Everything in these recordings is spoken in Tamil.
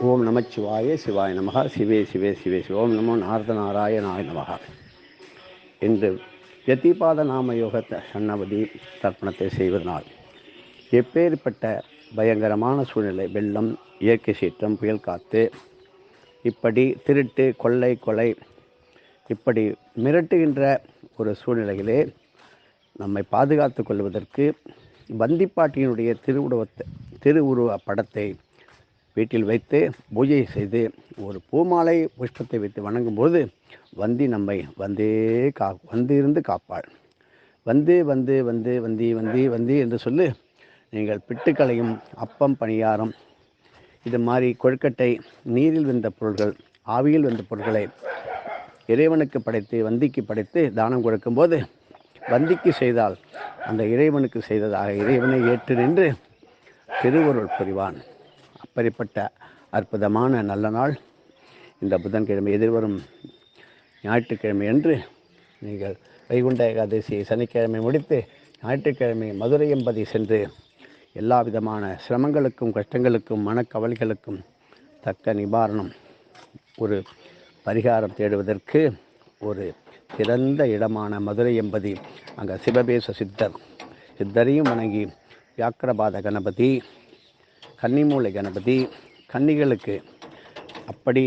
ஓம் நமச்சிவாய சிவாய நமக. சிவே சிவே சிவே சிவ. ஓம் நமோ நாரதநாராயணாய நமகா. என்று யதிபாத நாம யோகத்தை சன்னபதி தர்ப்பணத்தை செய்வதனால் எப்பேற்பட்ட பயங்கரமான சூழ்நிலை வெள்ளம் இயற்கை சீற்றம் புயல் காத்து இப்படி திருட்டு கொள்ளை கொலை இப்படி மிரட்டுகின்ற ஒரு சூழ்நிலையிலே நம்மை பாதுகாத்து கொள்வதற்கு வந்திப்பாட்டியினுடைய திருவுருவத்தை திருவுருவ படத்தை வீட்டில் வைத்து பூஜை செய்து ஒரு பூமாலை புஷ்பத்தை வைத்து வணங்கும்போது வந்தி நம்மை வந்தே கா வந்து இருந்து காப்பாள். வந்து வந்து வந்து வந்தி வந்தி வந்தி என்று சொல்லு நீங்கள் பிட்டுக்களையும் அப்பம் பணியாரம். இது மாதிரி கொழுக்கட்டை நீரில் வெந்த பொருள்கள் ஆவியில் வெந்த பொருட்களை இறைவனுக்கு படைத்து வந்திக்கு படைத்து தானம் கொடுக்கும்போது வந்திக்கு செய்தால் அந்த இறைவனுக்கு செய்ததாக இறைவனை ஏற்று நின்று திருவருள் புரிவான். அப்படிப்பட்ட அற்புதமான நல்ல நாள். இந்த புதன்கிழமை எதிர்வரும் ஞாயிற்றுக்கிழமை அன்று நீங்கள் வைகுண்ட ஏகாதசியை சனிக்கிழமை முடித்து ஞாயிற்றுக்கிழமை மதுரை என்பதை சென்று எல்லா விதமான சிரமங்களுக்கும் கஷ்டங்களுக்கும் மனக்கவலைகளுக்கும் தக்க நிவாரணம் ஒரு பரிகாரம் தேடுவதற்கு ஒரு சிறந்த இடமான மதுரை என்பதி அங்கே சிவபேச சித்தர் சித்தரையும் வணங்கி வியாக்கிரபாத கணபதி கன்னிமூலை கணபதி கன்னிகளுக்கு அப்படி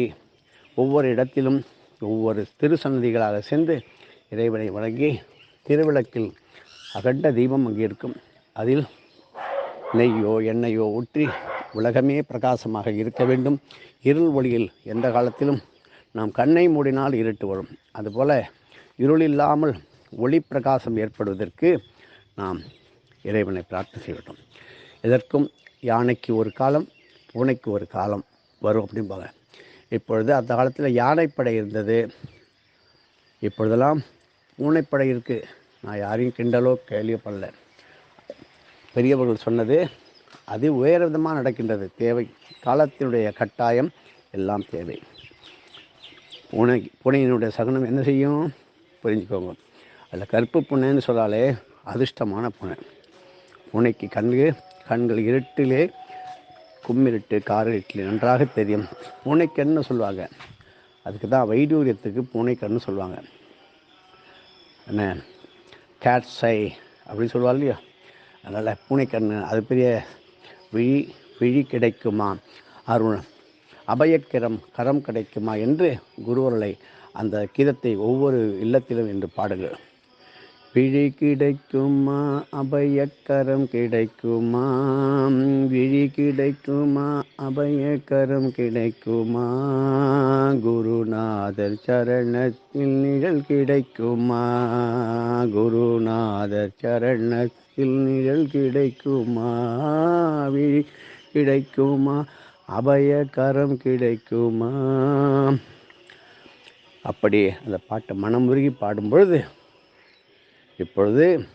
ஒவ்வொரு இடத்திலும் ஒவ்வொரு திருசன்னதிகளாக சென்று இறைவனை வழங்கி திருவிளக்கில் அகண்ட தீபம் அங்கே இருக்கும் அதில் நெய்யோ எண்ணெயோ ஊற்றி உலகமே பிரகாசமாக இருக்க வேண்டும். இருள் ஒளியில் எந்த காலத்திலும் நாம் கண்ணை மூடினால் இருட்டு வரும். அதுபோல் இருள் இல்லாமல் ஒளி பிரகாசம் ஏற்படுவதற்கு நாம் இறைவனை பிரார்த்தனை செய்யட்டும். இதற்கும் யானைக்கு ஒரு காலம் பூனைக்கு ஒரு காலம் வரும் அப்படிம்பாங்க. இப்பொழுது அந்த காலத்தில் யானைப்படை இருந்தது. இப்பொழுதெல்லாம் பூனைப்படை இருக்குது நான் யாரையும் கிண்டலோ கேள்வியோ பண்ணல. பெரியவர்கள் சொன்னது அது உயர விதமாக நடக்கின்றது. தேவை. காலத்தினுடைய கட்டாயம் எல்லாம் தேவை. பூனை பூனையினுடைய சகுனம் என்ன செய்யும்? புரிஞ்சுக்கோங்க. அதில் கருப்பு பூனைன்னு சொன்னாலே அதிர்ஷ்டமான பூனை. பூனைக்கு கண்கு கண்கள் இருட்டிலே கும்மிருட்டு காரிருட்டில் நன்றாக தெரியும். பூனைக்கண்ணு சொல்லுவாங்க. அதுக்கு தான் வைடூரியத்துக்கு பூனைக்கண்ணு சொல்லுவாங்க. என்ன? கேட் சை அப்படின்னு சொல்லுவாள் இல்லையா? அதனால் பூனைக்கண்ணு அது பெரிய விழி விழி கிடைக்குமா? அருண் அபயக்கிரம் கரம் கிடைக்குமா? என்று குருவர்களை அந்த கீதத்தை ஒவ்வொரு இல்லத்திலும் என்று பாடுங்கள். விழி கிடைக்குமா? அபயக்கரம் கிடைக்குமா? விழி கிடைக்குமா? அபயக்கரம் கிடைக்குமா? குருநாதர் சரணத்தில் நிழல் கிடைக்குமா? குருநாதர் சரணத்தில் நிழல் கிடைக்குமா? விழி கிடைக்குமா? அபயக்கரம் கிடைக்குமா? அப்படி அந்த பாட்டை மனம் உருகி பாடும் பொழுது இப்பொழுது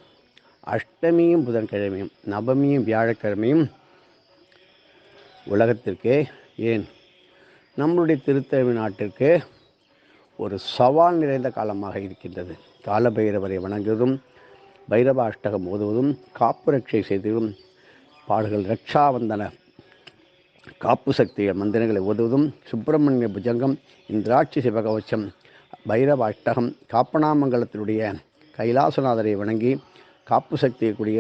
அஷ்டமியும் புதன்கிழமையும் நவமியும் வியாழக்கிழமையும் உலகத்திற்கு ஏன்? நம்மளுடைய திருத்தவி நாட்டிற்கு ஒரு சவால் நிறைந்த காலமாக இருக்கின்றது. காலபைரவரை வணங்குவதும் பைரவ அஷ்டகம் ஓதுவதும் காப்பு ரட்சை செய்ததும் பாடுகள் ரக்ஷாவந்தன காப்பு சக்திகள் மந்திரங்களை ஓதுவதும் சுப்பிரமணிய புஜங்கம் இந்திராட்சி சிவகவச்சம் பைரவ அஷ்டகம் காப்பனாமங்கலத்தினுடைய கைலாசநாதரை வணங்கி காப்பு சக்தியக்கூடிய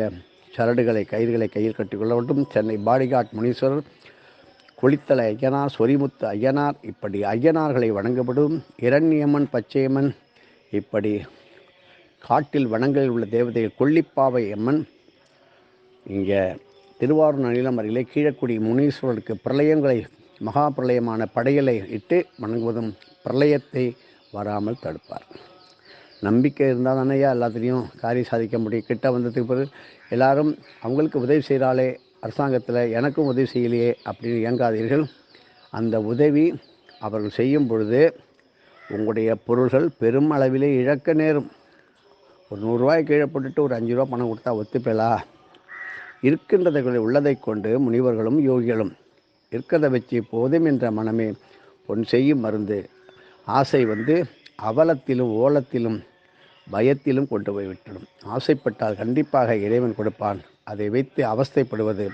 சரடுகளை கயிறுகளை கையில் கட்டிக்கொள்ள வேண்டும். சென்னை பாடிகாட் முனீஸ்வரர் குளித்தலை ஐயனார் சொரிமுத்து ஐயனார் இப்படி ஐயனார்களை வணங்கப்படும். இரண்யம்மன் பச்சையம்மன் இப்படி காட்டில் வனங்களில் உள்ள தேவதைகள் கொல்லிப்பாவை அம்மன் இங்கே திருவாரூர் அணிலம் அருகிலே கீழக்குடி முனீஸ்வரருக்கு பிரளயங்களை மகா பிரளயமான படையலை இட்டு வணங்குவதும் பிரளயத்தை வராமல் தடுப்பார். நம்பிக்கை இருந்தால் தானேயா எல்லாத்துலேயும் காரியம் சாதிக்க முடியும். கிட்ட வந்ததுக்கு பிறகு எல்லாரும் அவங்களுக்கு உதவி செய்கிறாளே அரசாங்கத்தில் எனக்கும் உதவி செய்யலையே அப்படின்னு இயங்காதீர்கள். அந்த உதவி அவர்கள் செய்யும் பொழுது உங்களுடைய பொருள்கள் பெரும் அளவிலே இழக்க நேரும். ஒரு நூறுரூவாய் கீழே போட்டுட்டு ஒரு அஞ்சு ரூபா பணம் கொடுத்தா ஒத்துப்பேலா இருக்கின்றதை உள்ளதை கொண்டு முனிவர்களும் யோகிகளும் இருக்கிறத வச்சு போதும் என்ற மனமே பொன் செய்யும் மருந்து. ஆசை வந்து அவலத்திலும் ஓலத்திலும் பயத்திலும் கொண்டு போய் விட்டுடும் ஆசைப்பட்டால் கண்டிப்பாக இறைவன் கொடுப்பான். அதை வைத்து அவஸ்தைப்படுவது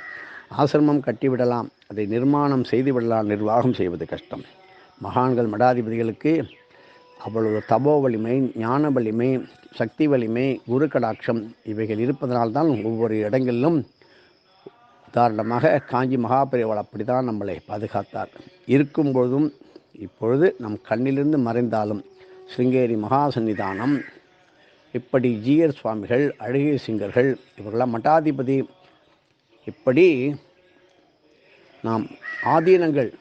ஆசிரமம் கட்டிவிடலாம் அதை நிர்மாணம் செய்துவிடலாம் நிர்வாகம் செய்வது கஷ்டம். மகான்கள் மடாதிபதிகளுக்கு அவ்வளவு தபோ வலிமை ஞான வலிமை சக்தி வலிமை குரு கடாட்சம் இவைகள் இருப்பதனால்தான் ஒவ்வொரு இடங்களிலும் உதாரணமாக காஞ்சி மகாபெரிவாள் அப்படி தான் நம்மளை பாதுகாத்தார். இருக்கும் பொழுதும் இப்பொழுது நம் கண்ணிலிருந்து மறைந்தாலும் சிருங்கேரி மகா சன்னிதானம் இப்படி ஜீயர் சுவாமிகள் அழகிய சிங்கர்கள் இவர்களெல்லாம் மட்டாதிபதி. இப்படி நாம் ஆதீனங்கள்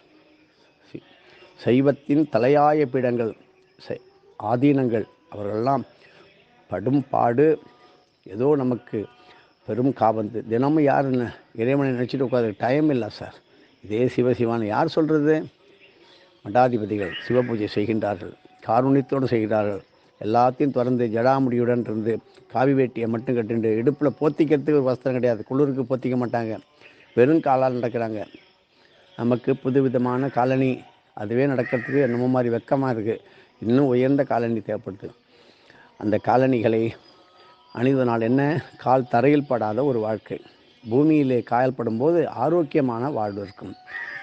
சைவத்தின் தலையாய பீடங்கள் செ- ஆதீனங்கள் அவர்களெல்லாம் படும் பாடு ஏதோ நமக்கு பெரும் காபந்து. தினமும் யார் என்ன இறைவனை நினச்சிட்டு உட்காந்து டைம் இல்லை சார் இதே சிவசிவான்னு யார் சொல்கிறது மடாதிபதிகள் சிவபூஜை செய்கின்றார்கள் காரூணியத்தோடு செய்கிறார்கள். எல்லாத்தையும் திறந்து ஜடாமுடியுடன் இருந்து காவி வேட்டியை மட்டும் கட்டிண்டு இடுப்பில் போத்திக்கிறதுக்கு ஒரு வஸ்திரம் கிடையாது. குளிருக்கு போத்திக்க மாட்டாங்க. வெறும் காலால் நடக்கிறாங்க. நமக்கு புதுவிதமான காலனி அதுவே நடக்கிறதுக்கு என்னமோ மாதிரி வெக்கமாக இருக்குது இன்னும் உயர்ந்த காலனி தேவைப்படுது. அந்த காலணிகளை அணிவதனால் என்ன? கால் தரையில் படாத ஒரு வாழ்க்கை. பூமியிலே காயல்படும் போது ஆரோக்கியமான வாழ்வு இருக்கும்.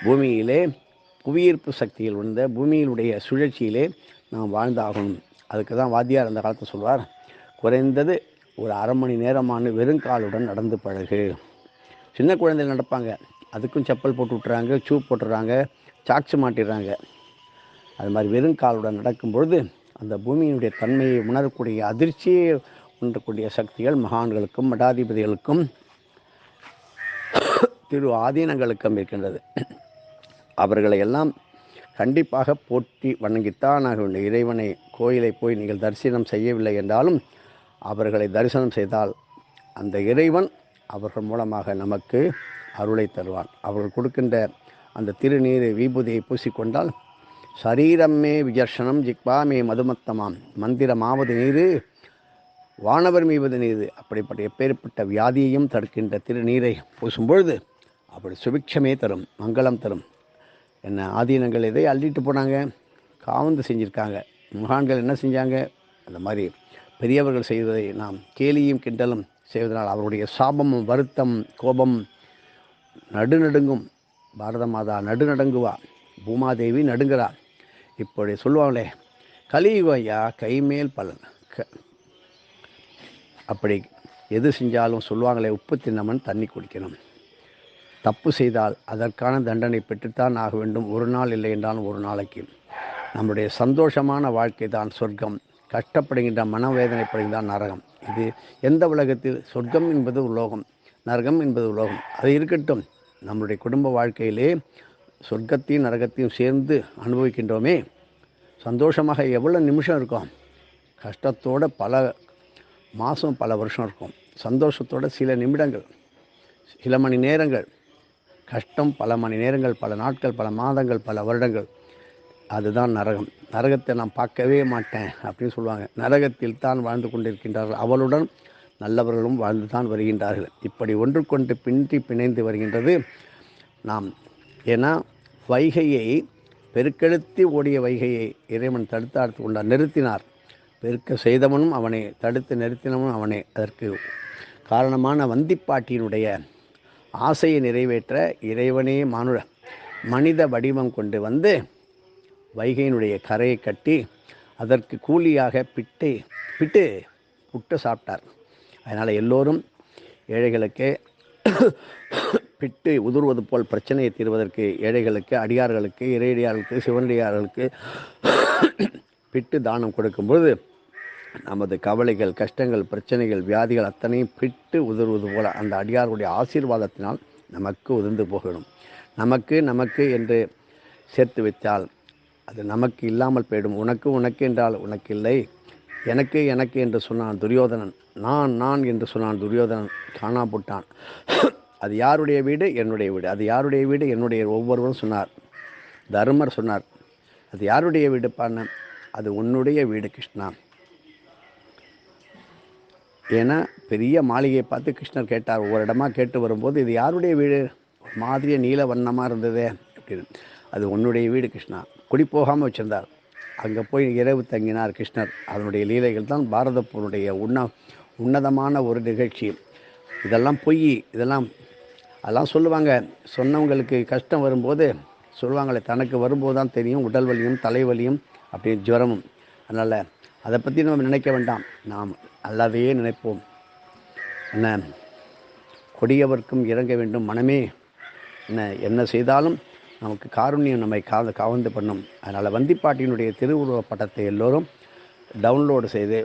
பூமியிலே புவியீர்ப்பு சக்தியில் உணர்ந்த பூமியிலுடைய சுழற்சியிலே நாம் வாழ்ந்தாகணும். அதுக்கு தான் வாத்தியார் அந்த காலத்தில் சொல்வார் குறைந்தது ஒரு அரை மணி நேரமான வெறுங்காலுடன் நடந்து பழகு. சின்ன குழந்தைகள் நடப்பாங்க. அதுக்கும் செப்பல் போட்டு விட்டுறாங்க ஷூ போட்டுறாங்க சாக்ஸ் மாட்டிடுறாங்க. அது மாதிரி வெறுங்காலுடன் நடக்கும்பொழுது அந்த பூமியினுடைய தன்மையை உணரக்கூடிய அதிர்ச்சியை உணரக்கூடிய சக்திகள் மகான்களுக்கும் மடாதிபதிகளுக்கும் திரு ஆதீனங்களுக்கும் இருக்கின்றது. அவர்களை எல்லாம் கண்டிப்பாக போற்றி வணங்கித்தான் ஆக இறைவனை கோயிலை போய் நீங்கள் தரிசனம் செய்யவில்லை என்றாலும் அவர்களை தரிசனம் செய்தால் அந்த இறைவன் அவர்கள் மூலமாக நமக்கு அருளை தருவான். அவர்கள் கொடுக்கின்ற அந்த திருநீர் விபூதியை பூசிக்கொண்டால் சரீரமே விஜர்ஷனம் ஜிக்வாமே மதுமத்தமாம். மந்திரமாவது நீரு வானவர் மீவது நீது அப்படிப்பட்ட எப்பேற்பட்ட வியாதியையும் தடுக்கின்ற திருநீரை பூசும் பொழுது அப்படி சுபிக்ஷமே தரும் மங்களம் தரும். என்ன ஆதீனங்கள் இதை அள்ளிட்டு போனாங்க? காவந்து செஞ்சுருக்காங்க. மகான்கள் என்ன செஞ்சாங்க? அந்த மாதிரி பெரியவர்கள் செய்வதை நாம் கேலியும் கிண்டலும் செய்வதனால் அவருடைய சாபமும் வருத்தம் கோபம் நடுநடுங்கும். பாரத மாதா நடுநடுங்குவா. பூமாதேவி நடுங்குறா. இப்படி சொல்லுவாங்களே கலியுகம் ஐயா கைமேல் பலன். க அப்படி எது செஞ்சாலும் சொல்லுவாங்களே உப்பு தின்னமன் தண்ணி குடிக்கணும். தப்பு செய்தால் அதற்கான தண்டனை பெற்றுத்தான் ஆக வேண்டும். ஒரு நாள் இல்லை என்றாலும் ஒரு நாளைக்கு. நம்முடைய சந்தோஷமான வாழ்க்கை தான் சொர்க்கம். கஷ்டப்படுகின்ற மனவேதனைப்படுகின்ற நரகம். இது எந்த உலகத்தில்? சொர்க்கம் என்பது உலோகம். நரகம் என்பது உலோகம். அது இருக்கட்டும். நம்முடைய குடும்ப வாழ்க்கையிலே சொர்க்கத்தையும் நரகத்தையும் சேர்ந்து அனுபவிக்கின்றோமே. சந்தோஷமாக எவ்வளோ நிமிஷம் இருக்கும்? கஷ்டத்தோட பல மாதம் பல வருஷம் இருக்கும். சந்தோஷத்தோட சில நிமிடங்கள் சில மணி நேரங்கள். கஷ்டம் பல மணி நேரங்கள் பல நாட்கள் பல மாதங்கள் பல வருடங்கள். அதுதான் நரகம். நரகத்தை நான் பார்க்கவே மாட்டேன் அப்படின்னு சொல்லுவாங்க. நரகத்தில் தான் வாழ்ந்து கொண்டிருக்கின்றார்கள். அவளுடன் நல்லவர்களும் வாழ்ந்து தான் வருகின்றார்கள். இப்படி ஒன்றுக்கொண்டு பின்றி பிணைந்து வருகின்றது நாம். ஏன்னா வைகையை பெருக்கெடுத்து ஓடிய வைகையை இறைவன் தடுத்தாடுத்து கொண்டார் நிறுத்தினார். பெருக்க செய்தவனும் அவனை தடுத்து நிறுத்தினவனும் அவனே. அதற்கு காரணமான வந்திப்பாட்டியினுடைய ஆசையை நிறைவேற்ற இறைவனே மானுட மனித வடிவம் கொண்டு வந்து வைகையினுடைய கரையை கட்டி அதற்கு கூலியாக பிட்டை பிட்டு புட்டு சாப்பிட்டார். அதனால் எல்லோரும் ஏழைகளுக்கு பிட்டு உதிர்வது போல் பிரச்சனையை தீர்வதற்கு ஏழைகளுக்கு அடியார்களுக்கு இறையடியார்களுக்கு சிவனடியார்களுக்கு பிட்டு தானம் கொடுக்கும்பொழுது நமது கவலைகள் கஷ்டங்கள் பிரச்சனைகள் வியாதிகள் அத்தனையும் பிட்டு உதறுவது போல அந்த அடியாருடைய ஆசீர்வாதத்தினால் நமக்கு உதிர்ந்து போகணும். நமக்கு நமக்கு என்று சேர்த்து வைத்தால் அது நமக்கு இல்லாமல் போயிடும். உனக்கு உனக்கு என்றால் உனக்கு இல்லை எனக்கு எனக்கு என்று சொன்னான் துரியோதனன். நான் நான் என்று சொன்னான் துரியோதனன். காணா போட்டான். அது யாருடைய வீடு? என்னுடைய வீடு. அது யாருடைய வீடு? என்னுடைய ஒவ்வொருவரும் சொன்னார். தர்மர் சொன்னார். அது யாருடைய வீடு பாருன அது உன்னுடைய வீடு கிருஷ்ணா. ஏன்னா பெரிய மாளிகையை பார்த்து கிருஷ்ணர் கேட்டார். ஒவ்வொரு இடமா கேட்டு வரும்போது இது யாருடைய வீடு? மாதிரிய மாதிரியே நீல வண்ணமாக இருந்ததே. அப்படின்னு. அது உன்னுடைய வீடு கிருஷ்ணா. குடி போகாமல் வச்சிருந்தார். அங்கே போய் இரவு தங்கினார் கிருஷ்ணர். அதனுடைய லீலைகள் தான் பாரதப்பூருடைய உண்ண உன்னதமான ஒரு நிகழ்ச்சி. இதெல்லாம் பொய் இதெல்லாம் அதெல்லாம் சொல்லுவாங்க. சொன்னவங்களுக்கு கஷ்டம் வரும்போது சொல்லுவாங்களே தனக்கு வரும்போது தான் தெரியும் உடல் வலியும் தலைவலியும் அப்படி ஜுரமும் அதனால் அதை பற்றி நம்ம நினைக்க வேண்டாம். நாம் அல்லாதையே நினைப்போம். என்ன? கொடியவர்க்கும் இறங்க வேண்டும் மனமே. என்ன என்ன செய்தாலும் நமக்கு காருண்யம் நம்மை காவ காவந்து பண்ணும். அதனால் வந்திப்பாட்டியினுடைய திருவுருவ படத்தை எல்லோரும் டவுன்லோடு செய்து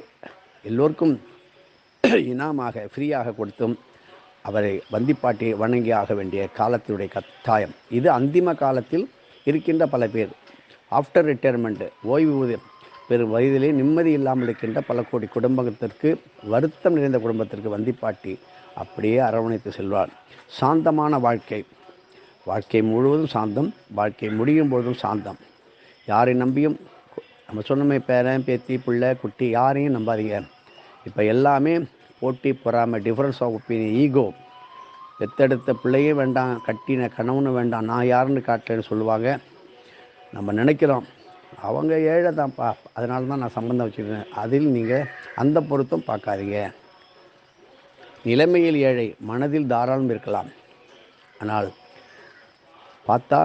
எல்லோருக்கும் இனாமாக ஃப்ரீயாக கொடுத்தும் அவரை வந்திப்பாட்டி வணங்கி ஆக வேண்டிய காலத்தினுடைய கட்டாயம். இது அந்திம காலத்தில் இருக்கின்ற பல பேர். ஆஃப்டர் ரிட்டையர்மெண்ட்டு ஓய்வு பெரும் வயதிலே நிம்மதி இல்லாமல் இருக்கின்ற பல கோடி குடும்பத்திற்கு வருத்தம் நிறைந்த குடும்பத்திற்கு வந்திப்பாட்டி அப்படியே அரவணைத்து செல்வார். சாந்தமான வாழ்க்கை. வாழ்க்கை முழுவதும் சாந்தம் வாழ்க்கை முடியும் பொழுதும் சாந்தம். யாரை நம்பியும் நம்ம சொன்னமே பேரன் பேத்தி பிள்ளை குட்டி யாரையும் நம்பாதீங்க. இப்போ எல்லாமே போட்டி பொறாமை டிஃப்ரென்ஸ் ஆஃப் ஒப்பீனியன் ஈகோ பெத்தெடுத்த பிள்ளையே வேண்டாம் கட்டின கணவனும் வேண்டாம் நான் யாருன்னு காட்டலன்னு சொல்லுவாங்க. நம்ம நினைக்கிறோம் அவங்க ஏழை தான்ப்பா அதனால தான் நான் சம்மந்தம் வச்சுருக்கேன் அதில் நீங்கள் அந்த பொருத்தம் பார்க்காதீங்க. நிலைமையில் ஏழை மனதில் தாராளம் இருக்கலாம். ஆனால் பார்த்தா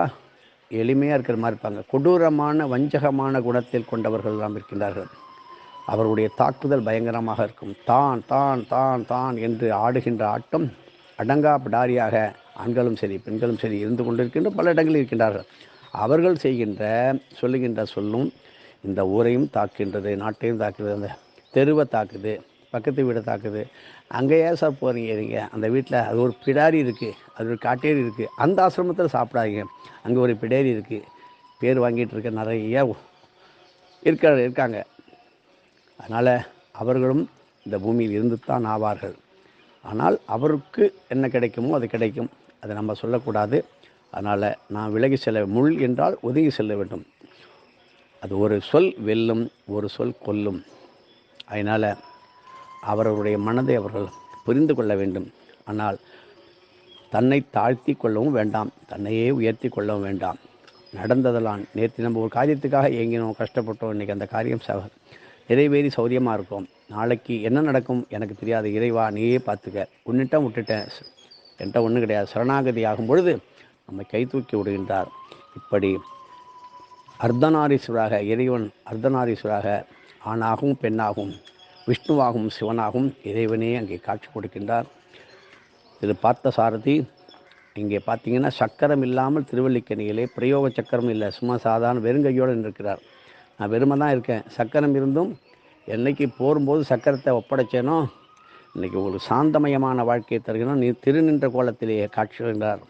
எளிமையாக இருக்கிற மாதிரி இருப்பாங்க. கொடூரமான வஞ்சகமான குணத்தில் கொண்டவர்கள் எல்லாம் இருக்கின்றார்கள். அவருடைய தாக்குதல் பயங்கரமாக இருக்கும். தான் தான் தான் தான் என்று ஆடுகின்ற ஆட்டம் அடங்கா பிடாரியாக ஆண்களும் சரி பெண்களும் சரி இருந்து கொண்டிருக்கின்ற பல இடங்களில் இருக்கின்றார்கள். அவர்கள் செய்கின்ற சொல்லுகின்ற சொல்லும் இந்த ஊரையும் தாக்குகின்றது நாட்டையும் தாக்குது அந்த தெருவை தாக்குது பக்கத்து வீடை தாக்குது. அங்கே ஏன் சார் போகிறீங்க நீங்கள் அந்த வீட்டில் அது ஒரு பிடாரி இருக்குது அது ஒரு காட்டேரி இருக்குது அந்த ஆசிரமத்தில் சாப்பிடாதீங்க. அங்கே ஒரு பிடாரி இருக்குது பேர் வாங்கிட்டு இருக்க நிறைய இருக்க இருக்காங்க. அதனால் அவர்களும் இந்த பூமியில் இருந்து தான் ஆவார்கள். ஆனால் அவருக்கு என்ன கிடைக்குமோ அது கிடைக்கும். அதை நம்ம சொல்லக்கூடாது. அதனால் நான் விலகி செல்ல முள் என்றால் ஒதுங்கி செல்ல வேண்டும். அது ஒரு சொல் வெல்லும் ஒரு சொல் கொல்லும். அதனால் அவர்களுடைய மனதை அவர்கள் புரிந்து கொள்ள வேண்டும். ஆனால் தன்னை தாழ்த்தி கொள்ளவும் வேண்டாம் தன்னையே உயர்த்தி கொள்ளவும் வேண்டாம். நடந்ததெல்லாம் நேற்று நம்ம ஒரு காரியத்துக்காக ஏங்கினோம் கஷ்டப்பட்டோம் இன்றைக்கி அந்த காரியம் ச நிறைவேறி சௌரியமாக இருக்கும். நாளைக்கு என்ன நடக்கும் எனக்கு தெரியாது. இறைவா நீயே பார்த்துக்க. உன்னிட்ட விட்டுட்டேன். என்கிட்ட ஒன்றும் கிடையாது. சரணாகதி ஆகும் பொழுது நம்மை கை தூக்கி விடுகின்றார். இப்படி அர்த்தநாரீஸ்வராக இறைவன் அர்த்தநாரீஸ்வராக ஆணாகவும் பெண்ணாகவும் விஷ்ணுவாகவும் சிவனாகவும் இறைவனே அங்கே காட்சி கொடுக்கின்றார். திரு பார்த்த சாரதி இங்கே பார்த்தீங்கன்னா சக்கரம் இல்லாமல் திருவள்ளிக்கணியிலே பிரயோக சக்கரம் இல்லை. சும்மா சாதாரண வெறுங்கையோடு இருக்கிறார் நான் வெறுமை தான் இருக்கேன். சக்கரம் இருந்தும் என்னைக்கு போரும்போது சக்கரத்தை ஒப்படைச்சேனோ இன்றைக்கி ஒரு சாந்தமயமான வாழ்க்கையை தருகிறோம் நீ திருநின்ற கோலத்திலேயே காட்சி என்றார்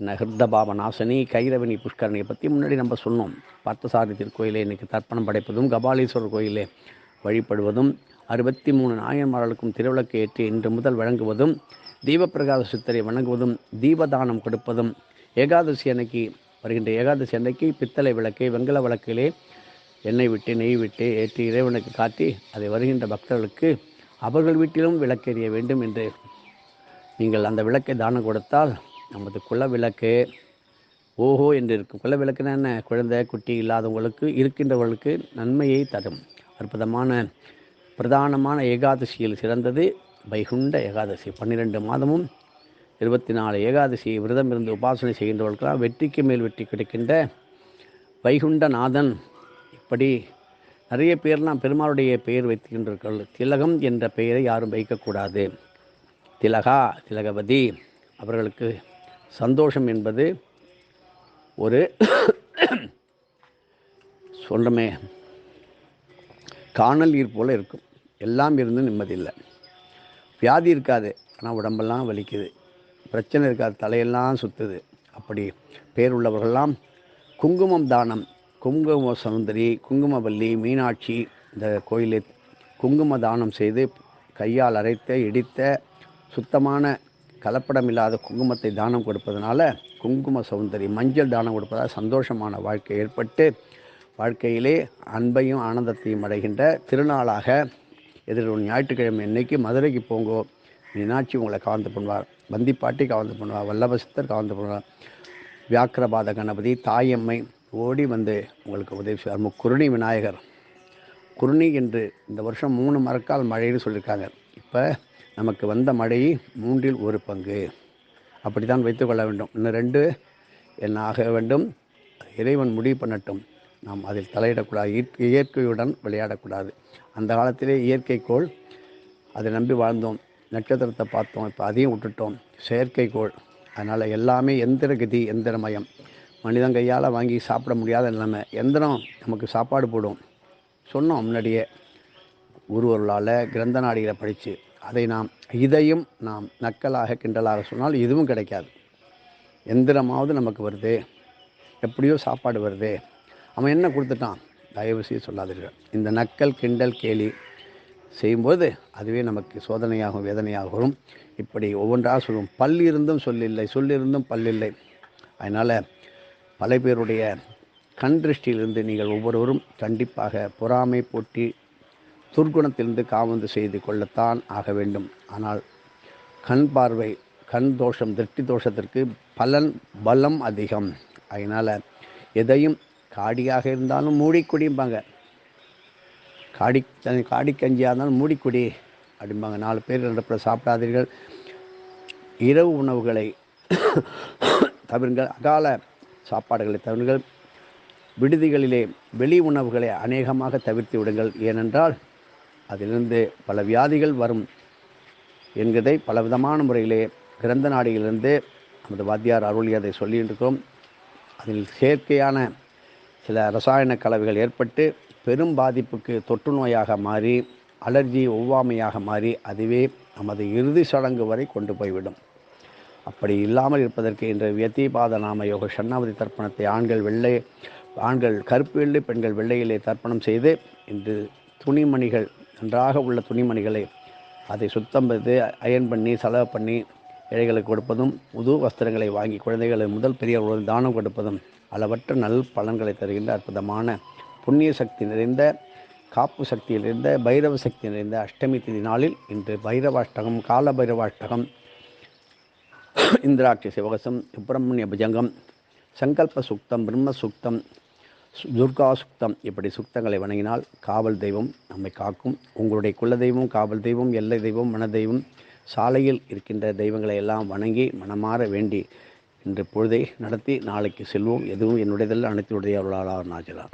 நகிருத்தபாப நாசனி கைரவணி புஷ்கரணியை பற்றி முன்னாடி நம்ம சொன்னோம். பார்த்தசாரி திருக்கோயிலே இன்றைக்கி தர்ப்பணம் படைப்பதும் கபாலீஸ்வரர் கோயிலே வழிபடுவதும் அறுபத்தி மூணு நாயன்மார்களுக்கும் திருவிளக்கு ஏற்றி இன்று முதல் வழங்குவதும் தீபப்பிரகாச சித்தரை வணங்குவதும் தீபதானம் கொடுப்பதும் ஏகாதசி அன்னைக்கு வருகின்ற ஏகாதசி அன்னைக்கு பித்தளை விளக்கை வெங்கல விளக்கிலே எண்ணெய் விட்டு நெய் விட்டு ஏற்றி இறைவனுக்கு காட்டி அதை வருகின்ற பக்தர்களுக்கு அவர்கள் வீட்டிலும் விளக்கெறிய வேண்டும் என்று நீங்கள் அந்த விளக்கை தானம் கொடுத்தால் நமது குல விளக்கு ஓஹோ என்று இருக்கும் குல என்ன? குழந்தை குட்டி இல்லாதவங்களுக்கு இருக்கின்றவர்களுக்கு நன்மையை தரும். அற்புதமான பிரதானமான ஏகாதசியில் சிறந்தது வைகுண்ட ஏகாதசி. பன்னிரெண்டு மாதமும் இருபத்தி நாலு ஏகாதசி விரதம் இருந்து உபாசனை செய்கின்றவர்களுக்கெல்லாம் வெற்றிக்கு மேல் வெற்றி கிடைக்கின்ற வைகுண்டநாதன். இப்படி நிறைய பேர்லாம் பெருமாளுடைய பெயர் வைத்துக்கின்றார்கள் திலகம் என்ற பெயரை யாரும் வைக்கக்கூடாது. திலகா திலகவதி அவர்களுக்கு சந்தோஷம் என்பது ஒரு சொல்கிறமே காணல் நீர் போல் இருக்கும். எல்லாம் இருந்து நிம்மதி இல்லை வியாதி இருக்காது ஆனால் உடம்பெல்லாம் வலிக்குது. பிரச்சனை இருக்காது தலையெல்லாம் சுற்றுது அப்படி பேர் உள்ளவர்கள்லாம் குங்குமம் தானம் குங்கும சுந்தரி குங்குமவல்லி மீனாட்சி இந்த கோயிலில் குங்கும தானம் செய்து கையால் அரைத்த இடித்த சுத்தமான கலப்படம் இல்லாத குங்குமத்தை தானம் கொடுப்பதனால குங்கும சௌந்தரி மஞ்சள் தானம் கொடுப்பதால் சந்தோஷமான வாழ்க்கை ஏற்பட்டு வாழ்க்கையிலே அன்பையும் ஆனந்தத்தையும் அடைகின்ற திருநாளாக எதிர்வரும் ஞாயிற்றுக்கிழமை இன்னைக்கு மதுரைக்கு போங்கோ. மீனாட்சி உங்களை கவர்ந்து பண்ணுவார். வந்திப்பாட்டி கவர்ந்து பண்ணுவார். வல்லபசித்தர் கவர்ந்து பண்ணுவார். வியாக்கிரபாத கணபதி தாயம்மை ஓடி வந்து உங்களுக்கு உதவி செய்வார். குருணி விநாயகர். குருணி என்று இந்த வருஷம் மூணு மரக்கால் மழைன்னு சொல்லியிருக்காங்க. இப்போ நமக்கு வந்த மழை மூன்றில் ஒரு பங்கு. அப்படி தான் வைத்துக்கொள்ள வேண்டும். இன்னும் ரெண்டு என்ன ஆக வேண்டும். இறைவன் முடிவு பண்ணட்டும். நாம் அதில் தலையிடக்கூடாது. இயற்கை இயற்கையுடன் விளையாடக்கூடாது. அந்த காலத்திலே இயற்கைக்கோள் அதை நம்பி வாழ்ந்தோம். நட்சத்திரத்தை பார்த்தோம். இப்போ அதையும் விட்டுட்டோம். செயற்கைக்கோள். அதனால் எல்லாமே எந்திர கதி எந்திரமயம். மனிதன் கையால் வாங்கி சாப்பிட முடியாத நிலைமை. எந்திரம் நமக்கு சாப்பாடு போடும். சொன்னோம் முன்னாடியே. ஒருவர்களால் கிரந்த நாடிகளை படித்து அதை நாம் இதையும் நாம் நக்கலாக கிண்டலாக சொன்னால் இதுவும் கிடைக்காது. எந்திரமாவது நமக்கு வருது. எப்படியோ சாப்பாடு வருது. அவன் என்ன கொடுத்துட்டான்? தயவு செய்து சொல்லாதீர்கள். இந்த நக்கல் கிண்டல் கேலி செய்யும்போது அதுவே நமக்கு சோதனையாகவும் வேதனையாகவும் இப்படி ஒவ்வொன்றாக சொல்லும். பல் இருந்தும் சொல்லில்லை சொல்லிருந்தும் பல்லில்லை அதனால் பல பேருடைய கண் திருஷ்டியிலிருந்து நீங்கள் ஒவ்வொருவரும் கண்டிப்பாக பொறாமை போட்டி துர்க்குணத்திலிருந்து காவந்து செய்து கொள்ளத்தான் ஆக வேண்டும். ஆனால் கண் பார்வை கண் தோஷம் திருஷ்டி தோஷத்திற்கு பலன் பலம் அதிகம். அதனால் எதையும் காடியாக இருந்தாலும் மூடிக்குடிம்பாங்க. காடி காடி கஞ்சியாக இருந்தாலும் மூடிக்குடி அப்படிம்பாங்க. நாலு பேர் ரெண்டு சாப்பிடாதீர்கள். இரவு உணவுகளை தவிருங்கள். அகால சாப்பாடுகளை தவிருங்கள். விடுதிகளிலே வெளி உணவுகளை அநேகமாக தவிர்த்து விடுங்கள். ஏனென்றால் அதிலிருந்து பல வியாதிகள் வரும் என்கிறதை பலவிதமான முறையிலே பிறந்த நாடிகளிலிருந்து நமது வாத்தியார் அருள் அதை சொல்லியிருக்கிறோம். அதில் செயற்கையான சில ரசாயன கலவைகள் ஏற்பட்டு பெரும் பாதிப்புக்கு தொற்று நோயாக மாறி அலர்ஜி ஒவ்வாமையாக மாறி அதுவே நமது இறுதி சடங்கு வரை கொண்டு போய்விடும். அப்படி இல்லாமல் இருப்பதற்கு இன்று வியத்திபாத நாம யோக ஷண்ணாவதி தர்ப்பணத்தை ஆண்கள் வெள்ளை ஆண்கள் கருப்பு வெள்ளை பெண்கள் வெள்ளையிலே தர்ப்பணம் செய்து இன்று துணிமணிகள் நன்றாக உள்ள துணிமணிகளை அதை சுத்தம் செய்து அயன் பண்ணி செலவு பண்ணி ஏழைகளுக்கு கொடுப்பதும் புது வஸ்திரங்களை வாங்கி குழந்தைகளை முதல் பெரியவர்களுடன் தானம் கொடுப்பதும் அளவற்ற நல் பலன்களை தருகின்ற அற்புதமான புண்ணிய சக்தி நிறைந்த காப்பு சக்தி நிறைந்த பைரவ சக்தி நிறைந்த அஷ்டமி திதி நாளில் இன்று பைரவாஷ்டகம் கால பைரவாஷ்டகம் இந்திராட்சி சிவகசம் சுப்பிரமணிய புஜங்கம் சங்கல்ப சுக்தம் பிரம்ம சுக்தம் துர்கா சுக்தம் இப்படி சுக்தங்களை வணங்கினால் காவல் தெய்வம் நம்மை காக்கும். உங்களுடைய குல தெய்வம் காவல் தெய்வம் எல்லை தெய்வம் மன தெய்வம் சாலையில் இருக்கின்ற தெய்வங்களை எல்லாம் வணங்கி மனமாற வேண்டி இன்று பொழுதை நடத்தி நாளைக்கு செல்வோம். எதுவும் என்னுடையதல்ல அனைத்துடைய அருளாளர் நாஜலா